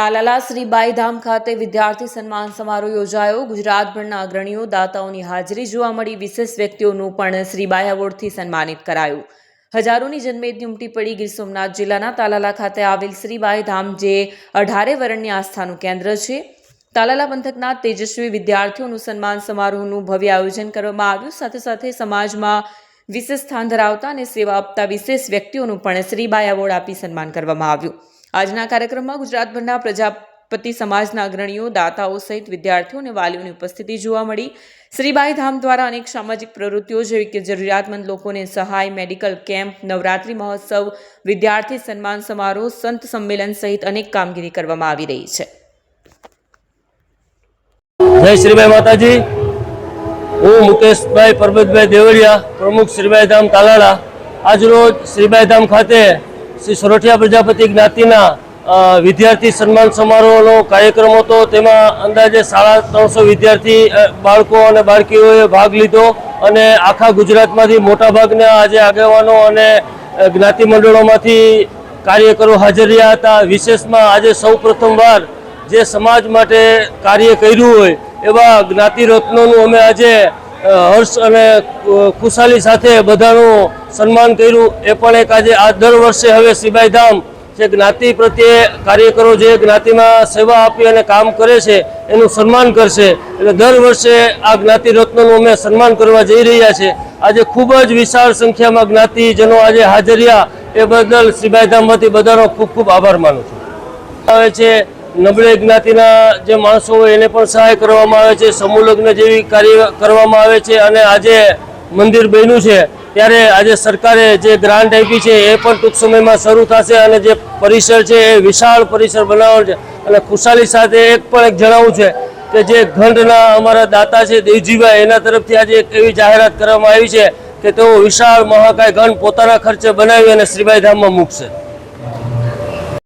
તાલાલા શ્રી બાઈધામ ખાતે વિદ્યાર્થી સન્માન સમારોહ યોજાયો. ગુજરાતભરના અગ્રણીઓ, દાતાઓની હાજરી જોવા મળી. વિશેષ વ્યક્તિઓનું પણ શ્રી બાઈ એવોર્ડથી સન્માનિત કરાયું. હજારોની જન્મેદની ઉમટી પડી. ગીર સોમનાથ જિલ્લાના તાલાલા ખાતે આવેલ શ્રી બાઈધામ જે અઢારે વરણની આસ્થાનું કેન્દ્ર છે. તાલાલા પંથકના તેજસ્વી વિદ્યાર્થીઓનું સન્માન સમારોહનું ભવ્ય આયોજન કરવામાં આવ્યું. સાથે સાથે સમાજમાં વિશેષ સ્થાન ધરાવતા અને સેવા આપતા વિશેષ વ્યક્તિઓનું પણ શ્રીબાઈ એવોર્ડ આપી સન્માન કરવામાં આવ્યું. આજના કાર્યક્રમમાં ગુજરાતભરના પ્રજાપતિ સમાજના અગ્રણીઓ, દાતાઓ સહિત વિદ્યાર્થીઓ અને વાલીઓની ઉપસ્થિતિ જોવા મળી. શ્રીબાઈ ધામ દ્વારા અનેક સામાજિક પ્રવૃત્તિઓ જેવી કે જરૂરિયાતમંદ લોકોને સહાય, મેડિકલ કેમ્પ, નવરાત્રિ મહોત્સવ, વિદ્યાર્થી સન્માન સમારોહ, સંત સંમેલન સહિત અનેક કામગીરી કરવામાં આવી રહી છે. જય શ્રીભાઈ માતાજી. હું મુકેશભાઈ પરબતભાઈ દેવળિયા, પ્રમુખ શ્રીભાઈ ધામ તાલાળા આજરોજ શ્રીભાઈ ધામ ખાતે શ્રી સોરઠિયા પ્રજાપતિ જ્ઞાતિના વિદ્યાર્થી સન્માન સમારોહનો કાર્યક્રમ હતો. તેમાં અંદાજે સાડા ત્રણસો વિદ્યાર્થી બાળકો અને બાળકીઓએ ભાગ લીધો અને આખા ગુજરાતમાંથી મોટાભાગના આજે આગેવાનો અને જ્ઞાતિ મંડળોમાંથી કાર્યકરો હાજર રહ્યા હતા. વિશેષમાં આજે સૌ પ્રથમવાર જે સમાજ માટે કાર્ય કર્યું હોય એવા જ્ઞાતિ રત્નોનું અમે આજે હર્ષ અને ખુશાલી સાથે બધાનું સન્માન કર્યું. એ પણ એક આજે આ દર વર્ષે હવે સિબાઈ ધામ જે જ્ઞાતિ પ્રત્યે કાર્યકરો જે જ્ઞાતિમાં સેવા આપી અને કામ કરે છે, એનું સન્માન કરશે. એટલે દર વર્ષે આ જ્ઞાતિ રત્નનું અમે સન્માન કરવા જઈ રહ્યા છે. આજે ખૂબ જ વિશાળ સંખ્યામાં જ્ઞાતિજનો આજે હાજરિયા એ બદલ સિબાઈધામમાંથી બધાનો ખૂબ ખૂબ આભાર માનું છું. આવે છે નબળી જ્ઞાતિના જે માણસો હોય એને પણ સહાય કરવામાં આવે છે, સમૂહ લગ્ન જેવી કાર્ય કરવામાં આવે છે અને આજે મંદિર બન્યું છે, ત્યારે આજે સરકારે જે ગ્રાન્ટ આપી છે એ પણ ટૂંક સમયમાં શરૂ થશે અને જે પરિસર છે એ વિશાળ પરિસર બનાવવાનો છે. અને ખુશાલી સાથે એક પણ એક જણાવું છે કે જે ઘંટના અમારા દાતા છે, દેવજીભાઈ, એના તરફથી આજે એક એવી જાહેરાત કરવામાં આવી છે કે તેઓ વિશાળ મહાકાય ઘંટ પોતાના ખર્ચે બનાવી અને શ્રીબાઈ ધામમાં મૂકશે.